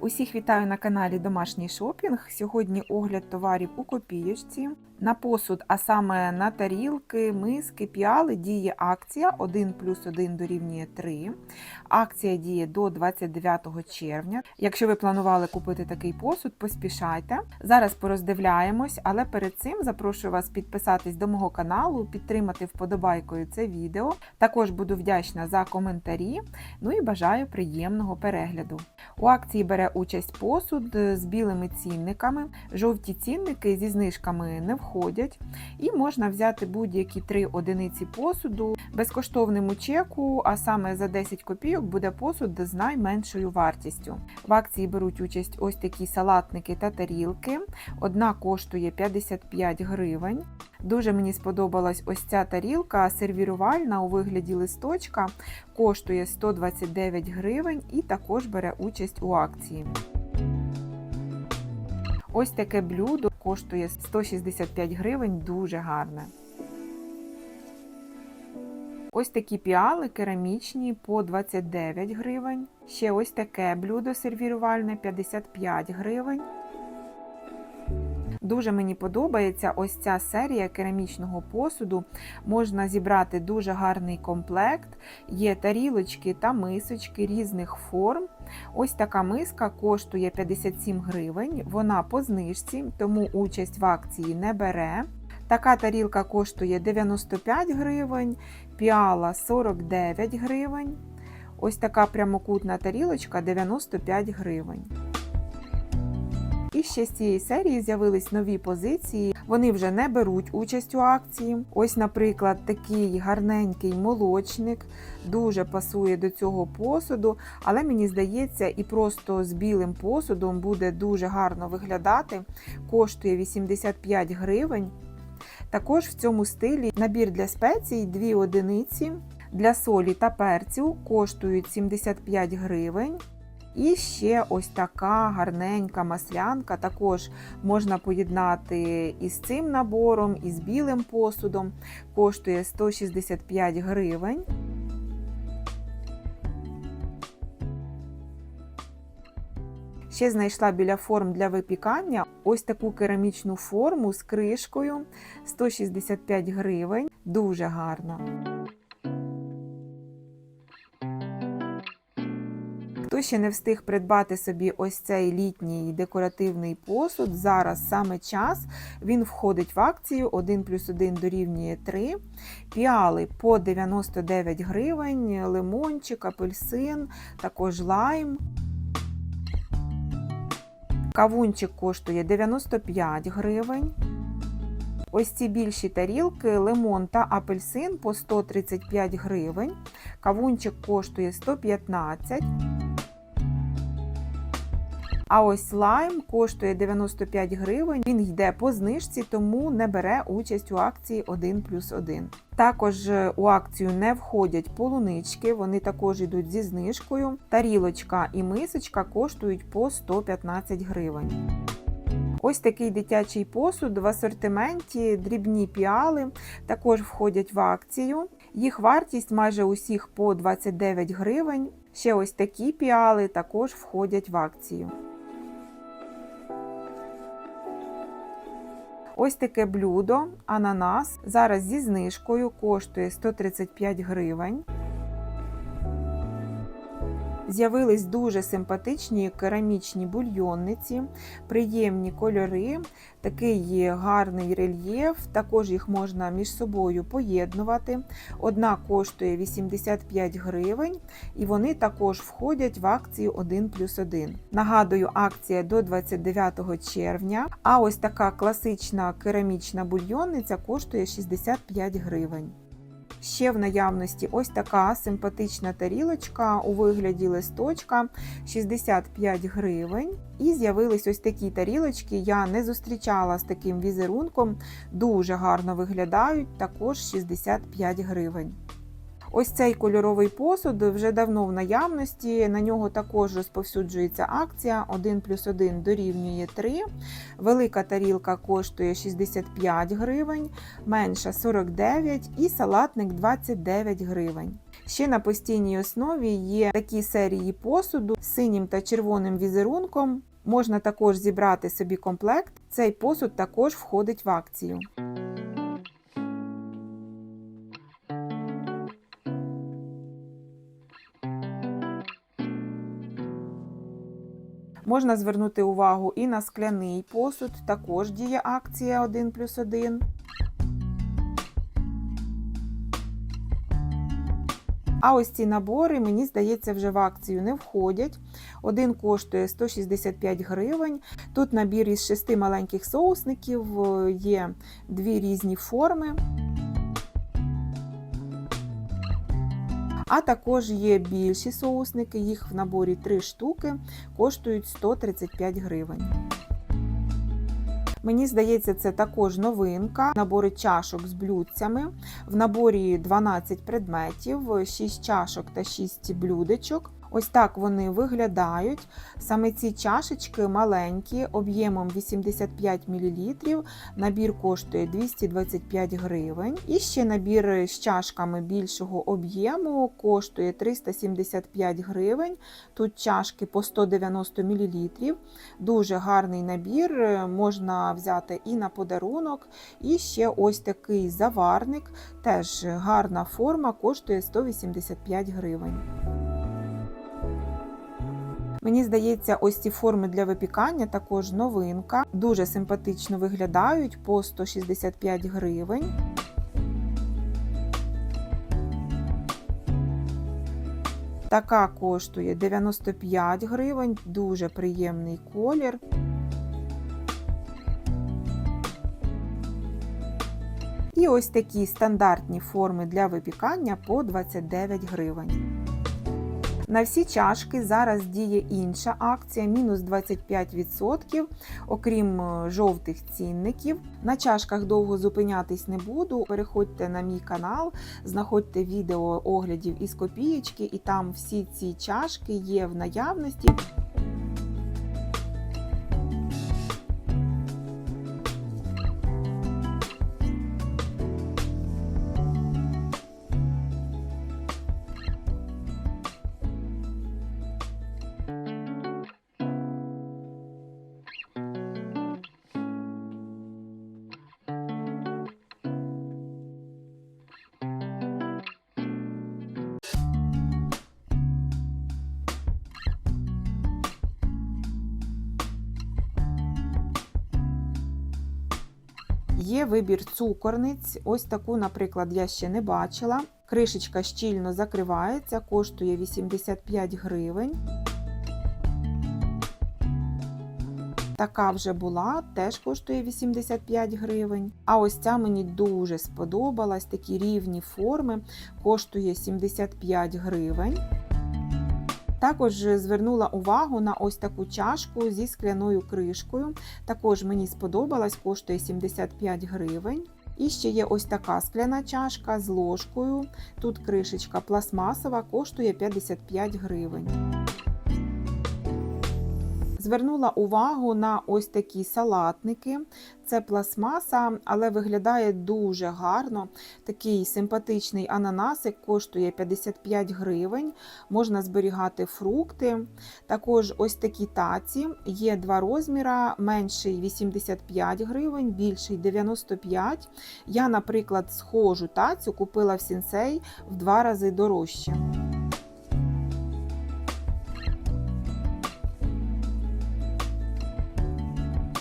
Усіх вітаю на каналі Домашній шопінг. Сьогодні огляд товарів у копієчці. На посуд, а саме на тарілки, миски, піали діє акція 1 плюс 1 дорівнює 3. Акція діє до 29 червня. Якщо ви планували купити такий посуд, поспішайте. Зараз пороздивляємось, але перед цим запрошую вас підписатись до мого каналу, підтримати вподобайкою це відео. Також буду вдячна за коментарі. Ну і бажаю приємного перегляду. У акції бере участь посуд з білими цінниками. Жовті цінники зі знижками не входять, і можна взяти будь-які три одиниці посуду безкоштовним чеку, а саме за 10 копійок буде посуд з найменшою вартістю. В акції беруть участь ось такі салатники та тарілки. Одна коштує 55 гривень. Дуже мені сподобалась ось ця тарілка сервірувальна у вигляді листочка, коштує 129 гривень і також бере участь у акції. Ось таке блюдо коштує 165 гривень, дуже гарне. Ось такі піали керамічні по 29 гривень. Ще ось таке блюдо сервірувальне 55 гривень. Дуже мені подобається ось ця серія керамічного посуду. Можна зібрати дуже гарний комплект. Є тарілочки та мисочки різних форм. Ось така миска коштує 57 гривень. Вона по знижці, тому участь в акції не бере. Така тарілка коштує 95 гривень, піала 49 гривень. Ось така прямокутна тарілочка 95 гривень. Ще з цієї серії з'явились нові позиції. Вони вже не беруть участь у акції. Ось, наприклад, такий гарненький молочник дуже пасує до цього посуду, але мені здається, і просто з білим посудом буде дуже гарно виглядати. Коштує 85 гривень. Також в цьому стилі набір для спецій дві одиниці для солі та перцю коштують 75 гривень. І ще ось така гарненька маслянка. Також можна поєднати із цим набором, і з білим посудом. Коштує 165 гривень. Ще знайшла біля форм для випікання ось таку керамічну форму з кришкою 165 гривень. Дуже гарна. Ще не встиг придбати собі ось цей літній декоративний посуд, зараз саме час. Він входить в акцію 1 плюс 1 дорівнює 3. Піали по 99 гривень, лимончик, апельсин, також лайм. Кавунчик коштує 95 гривень. Ось ці більші тарілки, лимон та апельсин по 135 гривень. Кавунчик коштує 115 а ось лайм коштує 95 гривень. Він йде по знижці, тому не бере участь у акції 1 плюс 1. Також у акцію не входять полунички, вони також йдуть зі знижкою. Тарілочка і мисочка коштують по 115 гривень. Ось такий дитячий посуд в асортименті, дрібні піали також входять в акцію. Їх вартість майже усіх по 29 гривень. Ще ось такі піали також входять в акцію. Ось таке блюдо, ананас. Зараз зі знижкою коштує 135 гривень. З'явились дуже симпатичні керамічні бульйонниці, приємні кольори, такий гарний рельєф, також їх можна між собою поєднувати. Одна коштує 85 гривень, і вони також входять в акцію 1 плюс 1. Нагадую, акція до 29 червня. А ось така класична керамічна бульйонниця коштує 65 гривень. Ще в наявності ось така симпатична тарілочка у вигляді листочка 65 гривень. І з'явились ось такі тарілочки. Я не зустрічала з таким візерунком, дуже гарно виглядають, також 65 гривень. Ось цей кольоровий посуд вже давно в наявності. На нього також розповсюджується акція 1 плюс 1 дорівнює 3. Велика тарілка коштує 65 гривень, менша 49 і салатник 29 гривень. Ще на постійній основі є такі серії посуду з синім та червоним візерунком. Можна також зібрати собі комплект. Цей посуд також входить в акцію. Можна звернути увагу і на скляний посуд, також діє акція 1 плюс 1. А ось ці набори, мені здається, вже в акцію не входять. Один коштує 165 гривень. Тут набір із шести маленьких соусників, е, є дві різні форми. А також є більші соусники, їх в наборі 3 штуки, коштують 135 гривень. Мені здається, це також новинка. Набори чашок з блюдцями. В наборі 12 предметів, 6 чашок та 6 блюдечок. Ось так вони виглядають. Саме ці чашечки маленькі, об'ємом 85 мл. Набір коштує 225 гривень. І ще набір з чашками більшого об'єму коштує 375 гривень. Тут чашки по 190 мл. Дуже гарний набір, можна взяти і на подарунок. І ще ось такий заварник, теж гарна форма, коштує 185 гривень. Мені здається, ось ці форми для випікання також новинка. Дуже симпатично виглядають по 165 гривень. Така коштує 95 гривень, дуже приємний колір. І ось такі стандартні форми для випікання по 29 гривень. На всі чашки зараз діє інша акція, мінус 25%, окрім е, жовтих цінників. На чашках довго зупинятись не буду. Переходьте на мій канал, знаходьте відео оглядів із копієчки, і там всі ці чашки є в наявності. Є вибір цукорниць. Ось таку, наприклад, я ще не бачила. Кришечка щільно закривається, коштує 85 гривень. Така вже була, теж коштує 85 гривень. А ось ця мені дуже сподобалась, такі рівні форми, коштує 75 гривень. Також звернула увагу на ось таку чашку зі скляною кришкою. Також мені сподобалась, коштує 75 гривень. І ще є ось така скляна чашка з ложкою. Тут кришечка пластмасова, коштує 55 гривень. Звернула увагу на ось такі салатники. Це пластмаса, але виглядає дуже гарно. Такий симпатичний ананасик коштує 55 гривень. Можна зберігати фрукти. Також ось такі таці. Є два розміри, менший 85 гривень, більший 95 Я, наприклад, схожу тацю купила в сінсей в два рази дорожче.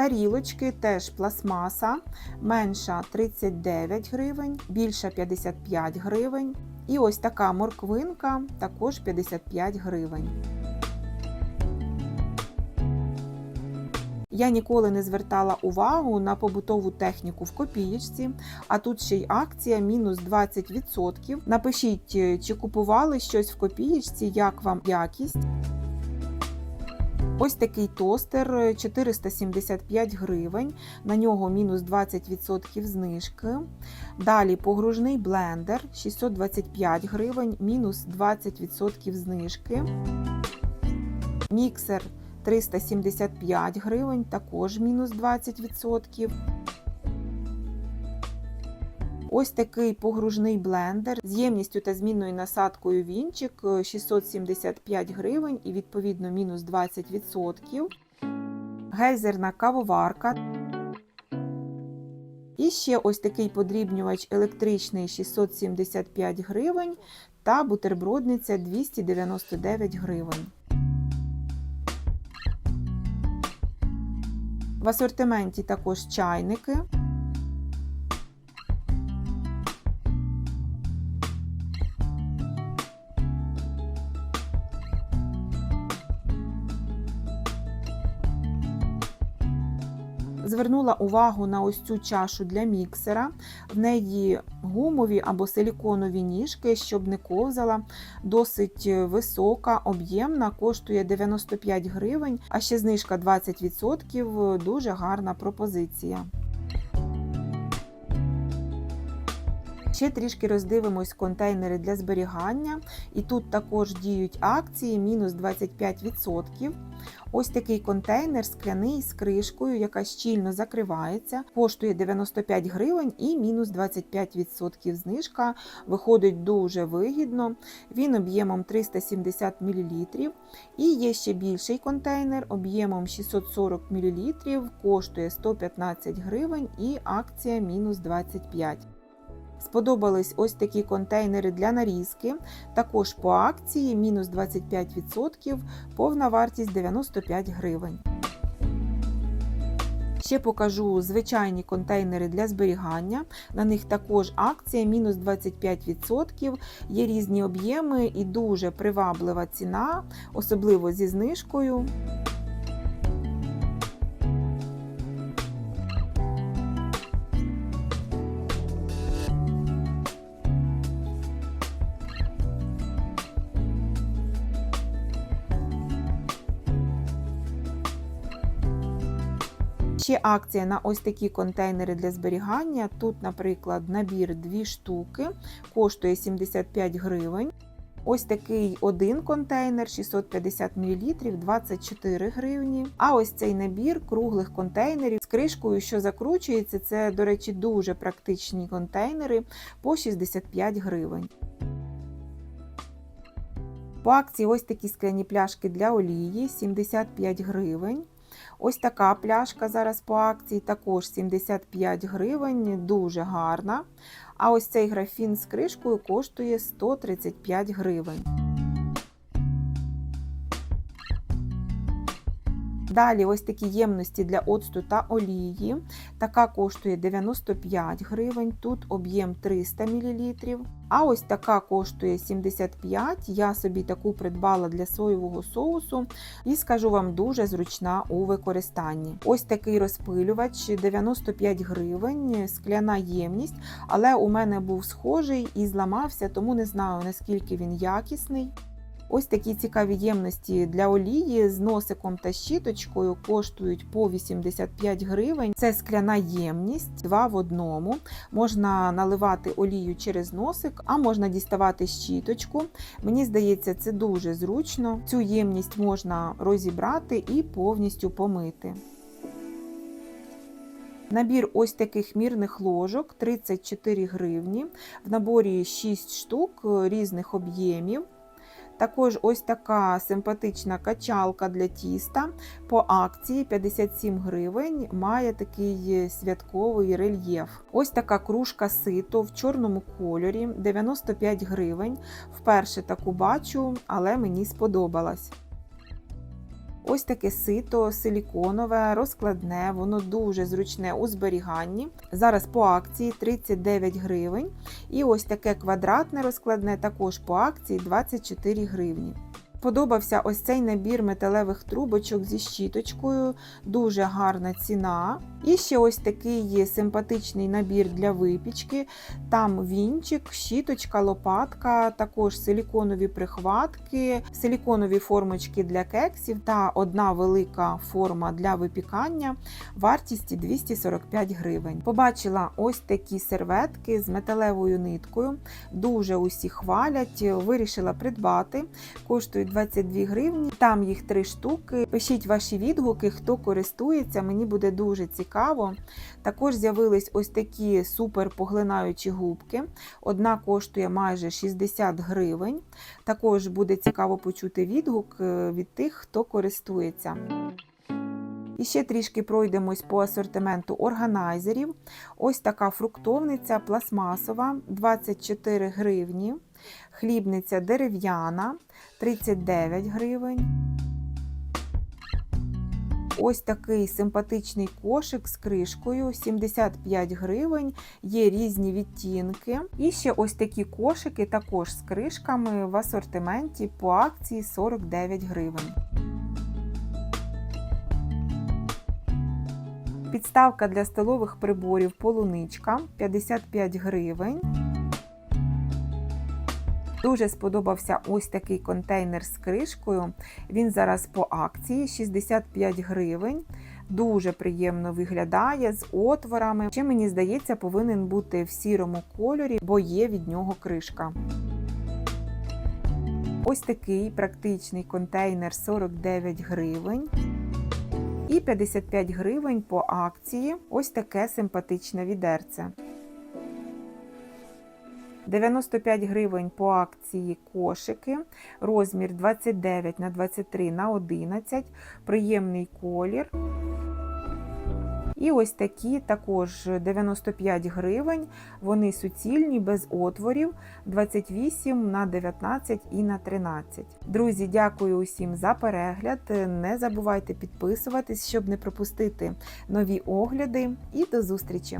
Тарілочки теж пластмаса, менша 39 гривень, більша 55 гривень. І ось така морквинка також 55 гривень. Я ніколи не звертала увагу на побутову техніку в копієчці, а тут ще й акція мінус 20%. Напишіть, чи купували щось в копієчці, як вам якість. Ось такий тостер 475 гривень, на нього мінус 20% знижки. Далі погружний блендер 625 гривень, мінус 20% знижки. Міксер 375 гривень, також мінус 20%. Ось такий погружний блендер з ємністю та змінною насадкою вінчик е, 675 гривень і відповідно мінус 20%. Гейзерна кавоварка. І ще ось такий подрібнювач електричний 675 гривень та бутербродниця 299 гривень. В асортименті також чайники. Звернула увагу на ось цю чашу для міксера. В неї гумові або силіконові ніжки, щоб не ковзала. Досить висока, об'ємна, коштує 95 гривень, а ще знижка 20%. Дуже гарна пропозиція. Ще трішки роздивимось контейнери для зберігання, і тут також діють акції мінус 25%. Ось такий контейнер скляний з кришкою, яка щільно закривається, коштує 95 гривень і мінус 25% знижка. Виходить дуже вигідно. Він об'ємом 370 мл. І є ще більший контейнер об'ємом 640 мл, коштує 115 гривень і акція мінус 25 Сподобались ось такі контейнери для нарізки. Також по акції мінус 25%, повна вартість 95 гривень. Ще покажу звичайні контейнери для зберігання. На них також акція мінус 25%. Є різні об'єми і дуже приваблива ціна, особливо зі знижкою. Ще акція на ось такі контейнери для зберігання. Тут, наприклад, набір 2 штуки, коштує 75 гривень. Ось такий один контейнер 650 мл 24 гривні. А ось цей набір круглих контейнерів з кришкою, що закручується, це, до речі, дуже практичні контейнери по 65 гривень. По акції ось такі скляні пляшки для олії 75 гривень. Ось така пляшка зараз по акції, також 75 гривень, дуже гарна. А ось цей графін з кришкою коштує 135 гривень. Далі ось такі ємності для оцту та олії. Така коштує 95 гривень, тут об'єм 300 мл. А ось така коштує 75 Я собі таку придбала для соєвого соусу і скажу вам дуже зручна у використанні. Ось такий розпилювач 95 гривень, скляна ємність, але у мене був схожий і зламався, тому не знаю наскільки він якісний. Ось такі цікаві ємності для олії з носиком та щіточкою коштують по 85 гривень. Це скляна ємність, два в одному. Можна наливати олію через носик, а можна діставати щіточку. Мені здається, це дуже зручно. Цю ємність можна розібрати і повністю помити. Набір ось таких мірних ложок 34 гривні. В наборі 6 штук різних об'ємів. Також ось така симпатична качалка для тіста по акції 57 гривень, має такий святковий рельєф. Ось така кружка сито в чорному кольорі 95 гривень. Вперше таку бачу, але мені сподобалась. Ось таке сито силіконове, розкладне, воно дуже зручне у зберіганні. Зараз по акції 39 гривень. І ось таке квадратне розкладне, також по акції 24 гривні. Подобався ось цей набір металевих трубочок зі щіточкою, дуже гарна ціна. І ще ось такий симпатичний набір для випічки. Там вінчик, щіточка, лопатка, також силіконові прихватки, силіконові формочки для кексів та одна велика форма для випікання вартістю 245 гривень. Побачила ось такі серветки з металевою ниткою. Дуже усі хвалять, вирішила придбати. Коштують 22 гривні. Там їх три штуки. Пишіть ваші відгуки, хто користується, мені буде дуже цікаво. Також з'явились ось такі супер поглинаючі губки. Одна коштує майже 60 гривень. Також буде цікаво почути відгук е, від тих, хто користується. І ще трішки пройдемось по асортименту органайзерів. Ось така фруктовниця пластмасова 24 гривні, хлібниця дерев'яна 39 гривень. Ось такий симпатичний кошик з кришкою 75 гривень, є різні відтінки. І ще ось такі кошики також з кришками в асортименті по акції 49 гривень. Підставка для столових приборів полуничка 55 гривень. Дуже сподобався ось такий контейнер з кришкою. Він зараз по акції 65 гривень. Дуже приємно виглядає з отворами. Ще мені здається, повинен бути в сірому кольорі, бо є від нього кришка. Ось такий практичний контейнер 49 гривень. І 55 гривень по акції. Ось таке симпатичне відерце. 95 гривень по акції кошики, розмір 29 на 23 на 11, приємний колір. І ось такі також 95 гривень. Вони суцільні, без отворів, 28 на 19 і на 13. Друзі, дякую усім за перегляд. Не забувайте підписуватись, щоб не пропустити нові огляди. І до зустрічі!